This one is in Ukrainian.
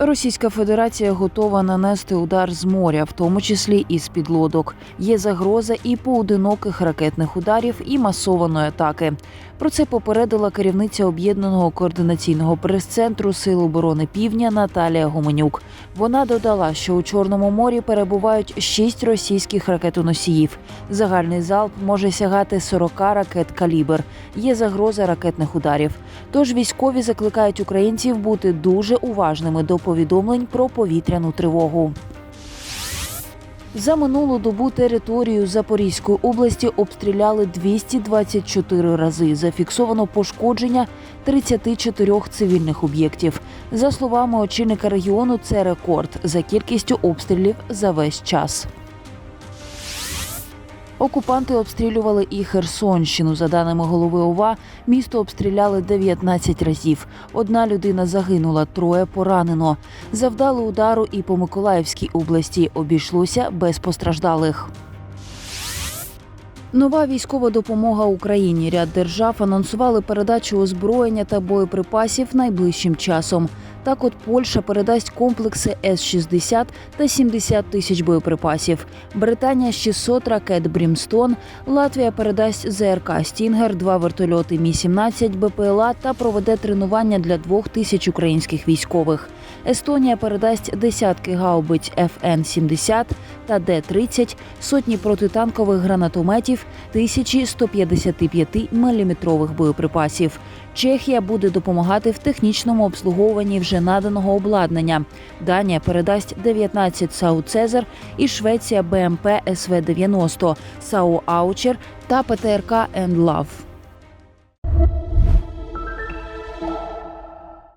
Російська Федерація готова нанести удар з моря, в тому числі і з підлодок. Є загроза і поодиноких ракетних ударів, і масованої атаки. Про це попередила керівниця об'єднаного координаційного прес-центру Сил оборони Півдня Наталія Гуменюк. Вона додала, що у Чорному морі перебувають шість російських ракетоносіїв. Загальний залп може сягати 40 ракет калібр. Є загроза ракетних ударів. Тож військові закликають українців бути дуже уважними до повідомлень про повітряну тривогу. За минулу добу територію Запорізької області обстріляли 224 рази. Зафіксовано пошкодження 34 цивільних об'єктів. За словами очільника регіону, це рекорд за кількістю обстрілів за весь час. Окупанти обстрілювали і Херсонщину. За даними голови ОВА, місто обстріляли 19 разів. Одна людина загинула, троє поранено. Завдали удару і по Миколаївській області. Обійшлося без постраждалих. Нова військова допомога Україні. Ряд держав анонсували передачу озброєння та боєприпасів найближчим часом. Так, от Польща передасть комплекси С-60 та 70 тисяч боєприпасів. Британія 600 ракет Брімстон. Латвія передасть ЗРК Стінгер, два вертольоти Мі 17 БПЛА та проведе тренування для двох тисяч українських військових. Естонія передасть десятки гаубиць ФН-70 та Д-30, сотні протитанкових гранатометів, тисячі 155 мм боєприпасів. Чехія буде допомагати в технічному обслуговуванні вже наданого обладнання. Данія передасть 19 САУ Цезар і Швеція БМП СВ-90, САУ Аучер та ПТРК «Енд Лав».